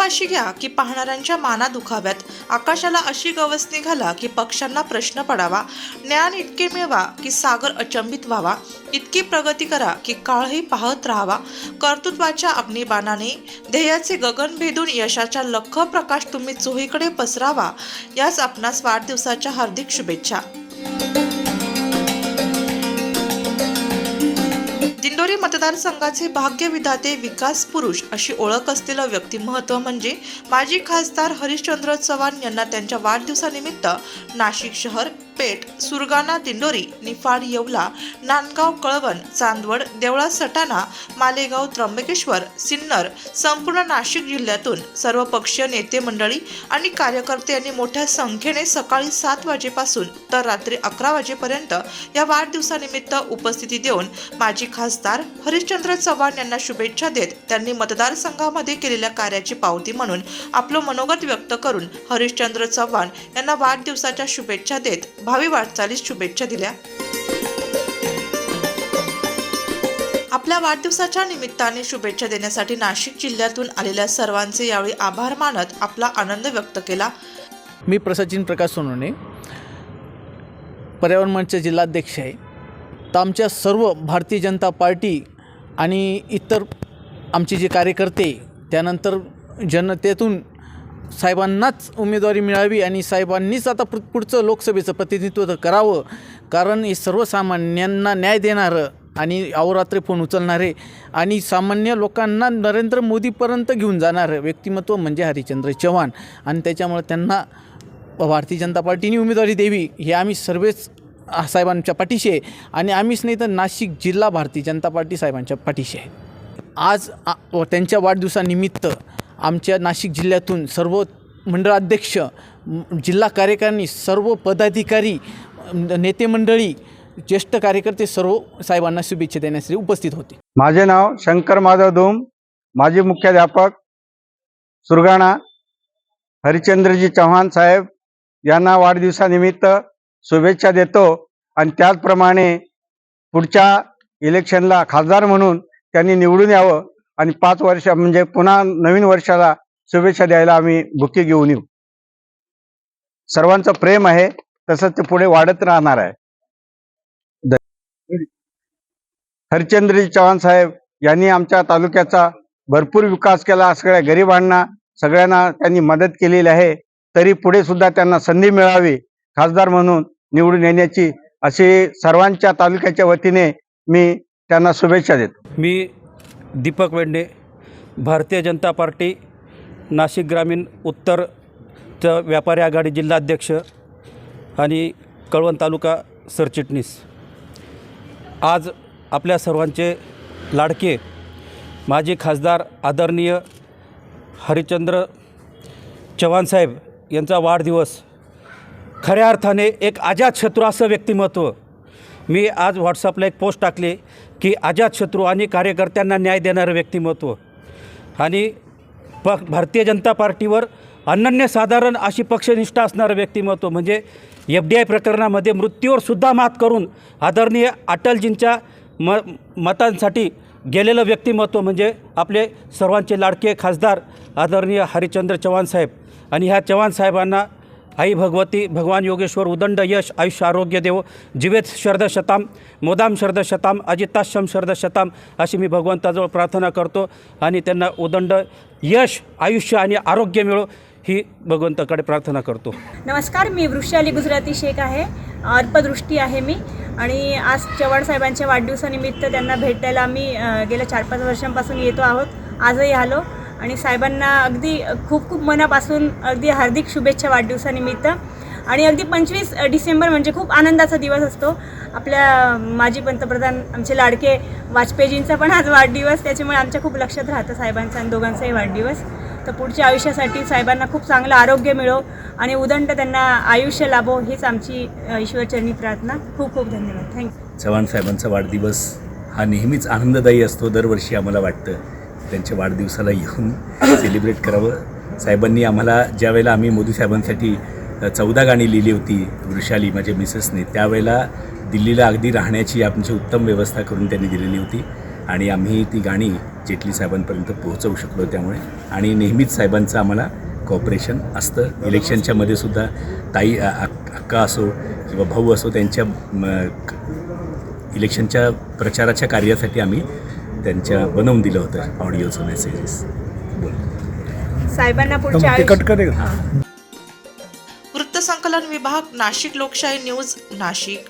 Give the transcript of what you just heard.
अशी घ्या की पाहणाऱ्यांच्या माना दुखाव्यात आकाशाला अशी गवस निघाला की पक्ष्यांना प्रश्न पडावा. ज्ञान इतके मिळवा की सागर अचंबित व्हावा. इतकी प्रगती करा की काळही पाहत राहावा. कर्तृत्वाच्या अग्निबाणाने ध्येयाचे गगन भेदून यशाच्या लख प्रकाश तुम्ही चोहीकडे पसरावा. याच आपणास वाढदिवसाच्या हार्दिक शुभेच्छा. दिंडोरी मतदारसंघाचे भाग्यविधाते विकास पुरुष अशी ओळख असलेलं व्यक्तिमत्व म्हणजे माजी खासदार हरिश्चंद्र चव्हाण यांना त्यांच्या वाढदिवसानिमित्त नाशिक शहर पेठ सुरगाणा दिंडोरी निफाड येवला नांदगाव कळवण चांदवड देवळा सटाणा मालेगाव त्र्यंबकेश्वर सिन्नर संपूर्ण नाशिक जिल्ह्यातून सर्व पक्षीय नेते मंडळी आणि कार्यकर्ते यांनी मोठ्या संख्येने सकाळी सात वाजेपासून तर रात्री अकरा वाजेपर्यंत या वाढदिवसानिमित्त उपस्थिती देऊन माजी खासदार हरिश्चंद्र चव्हाण यांना शुभेच्छा देत त्यांनी मतदारसंघामध्ये केलेल्या कार्याची पावती म्हणून आपलं मनोगत व्यक्त करून हरिश्चंद्र चव्हाण यांना वाढदिवसाच्या शुभेच्छा देत भावी वाटचालीस शुभेच्छा दिल्या. आपल्या वाढदिवसाच्या निमित्ताने शुभेच्छा देण्यासाठी नाशिक जिल्ह्यातून आलेल्या सर्वांचे यावेळी आभार मानत आपला आनंद व्यक्त केला. मी प्रसचिन प्रकाश सोनवणे पर्यावरण मंचचे जिल्हाध्यक्ष आहे. तर आमच्या सर्व भारतीय जनता पार्टी आणि इतर आमचे जे कार्यकर्ते त्यानंतर जनतेतून साहेबांनाच उमेदवारी मिळावी आणि साहेबांनीच आता पु पुढचं लोकसभेचं प्रतिनिधित्व करावं. कारण हे सर्वसामान्यांना न्याय देणारं आणि अहोरात्री फोन उचलणारे आणि सामान्य लोकांना नरेंद्र मोदीपर्यंत घेऊन जाणारं व्यक्तिमत्व म्हणजे हरिश्चंद्र चव्हाण. आणि त्याच्यामुळे त्यांना भारतीय जनता पार्टीने उमेदवारी द्यावी हे आम्ही सर्वच साहेबांच्या पाठीशी आहे. आणि आम्हीच नाही तर नाशिक जिल्हा भारतीय जनता पार्टी साहेबांच्या पाठीशी आहे. आज त्यांच्या वाढदिवसानिमित्त आमच्या नाशिक जिल्ह्यातून सर्व मंडळाध्यक्ष जिल्हा कार्यकारिणी सर्व पदाधिकारी नेतेमंडळी नेते मंडळी ज्येष्ठ कार्यकर्ते सर्व साहेबांना शुभेच्छा देण्यासाठी उपस्थित होते. माझे नाव शंकर माधव धूम माजी मुख्याध्यापक सुरगाणा हरिचंद्रजी चव्हाण साहेब यांना वाढदिवसानिमित्त शुभेच्छा देतो आणि त्याचप्रमाणे पुढच्या इलेक्शनला खासदार म्हणून त्यांनी निवडून यावं आणि पाच वर्ष म्हणजे पुन्हा नवीन वर्षाला शुभेच्छा द्यायला आम्ही बुके घेऊन येऊ. सर्वांचं प्रेम आहे तसंच ते पुढे वाढत राहणार आहे. हरिचंद्रजी चव्हाण साहेब यांनी आमच्या तालुक्याचा भरपूर विकास केला सगळ्या गरिबांना सगळ्यांना त्यांनी मदत केलेली आहे. तरी पुढे सुद्धा त्यांना संधी मिळावी खासदार म्हणून निवडून येण्याची अशी सर्वांच्या तालुक्याच्या वतीने मी त्यांना शुभेच्छा देतो. मी दीपक वेंडे भारतीय जनता पार्टी नाशिक ग्रामीण उत्तरचं व्यापारी आघाडी जिल्हाध्यक्ष आणि कळवण तालुका सरचिटणीस. आज आपल्या सर्वांचे लाडके माजी खासदार आदरणीय हरिचंद्र चव्हाणसाहेब यांचा वाढदिवस. खऱ्या अर्थाने एक अजातशत्रू असं व्यक्तिमत्व. मी आज व्हॉट्सअपला एक पोस्ट टाकली. की अजातशत्रू आणि कार्यकर्त्यांना न्याय देणारं व्यक्तिमत्व. आणि प भारतीय जनता पार्टीवर अनन्यसाधारण अशी पक्षनिष्ठा असणारं व्यक्तिमत्व म्हणजे एफ डी आय प्रकरणामध्ये मृत्यूवर सुद्धा मात करून आदरणीय अटलजींच्या म मतांसाठी गेलेलं व्यक्तिमत्व म्हणजे आपले सर्वांचे लाडके खासदार आदरणीय हरिचंद्र चव्हाण साहेब. आणि ह्या चव्हाण साहेबांना आई भगवती भगवान योगेश्वर उदंड यश आयुष्य आरोग्य देव जीवेत शरदशताम मोदाम शरदशताम शरद शताम अशी मी भगवंताजवळ प्रार्थना करतो आणि त्यांना उदंड यश आयुष्य आणि आरोग्य मिळो ही भगवंताकडे प्रार्थना करतो नमस्कार मी वृक्षाली गुजराती शेख आहे अल्पदृष्टी आहे मी आणि आज चव्हाण साहेबांच्या वाढदिवसानिमित्त त्यांना भेटायला आम्ही गेल्या चार पाच वर्षांपासून येतो आहोत आजही आलो आणि साहेबांना अगदी खूप खूप मनापासून अगदी हार्दिक शुभेच्छा वाढदिवसानिमित्त. आणि अगदी पंचवीस डिसेंबर म्हणजे खूप आनंदाचा दिवस असतो. आपल्या माजी पंतप्रधान आमचे लाडके वाजपेयीजींचा पण आज वाढदिवस त्याच्यामुळे आमच्या खूप लक्षात राहतं साहेबांचा आणि दोघांचाही वाढदिवस. तर पुढच्या आयुष्यासाठी साहेबांना खूप चांगलं आरोग्य मिळो आणि उदंड त्यांना आयुष्य लाभो हीच आमची ईश्वरचरणी प्रार्थना. खूप खूप धन्यवाद. थँक्यू चव्हाण साहेबांचा वाढदिवस हा नेहमीच आनंददायी असतो दरवर्षी आम्हाला वाटतं. त्यांच्या वाढदिवसाला येऊन सेलिब्रेट करावं. साहेबांनी आम्हाला ज्या वेळेला आम्ही मोदी साहेबांसाठी चौदा गाणी लिहिली होती वृषाली माझ्या मिसेसने त्यावेळेला दिल्लीला अगदी राहण्याची आमची उत्तम व्यवस्था करून त्यांनी दिलेली होती आणि आम्ही ती गाणी जेटली साहेबांपर्यंत पोहोचवू शकलो त्यामुळे. आणि नेहमीच साहेबांचं आम्हाला कॉपरेशन असतं. इलेक्शनच्या मध्ये सुद्धा ताई अक्का असो किंवा भाऊ असो त्यांच्या इलेक्शनच्या प्रचाराच्या कार्यासाठी आम्ही त्यांच्या बनवून दिलं होतं ऑडिओचं मेसेजेस साहेबांना पुढच्या वृत्तसंकलन विभाग नाशिक लोकशाही न्यूज नाशिक.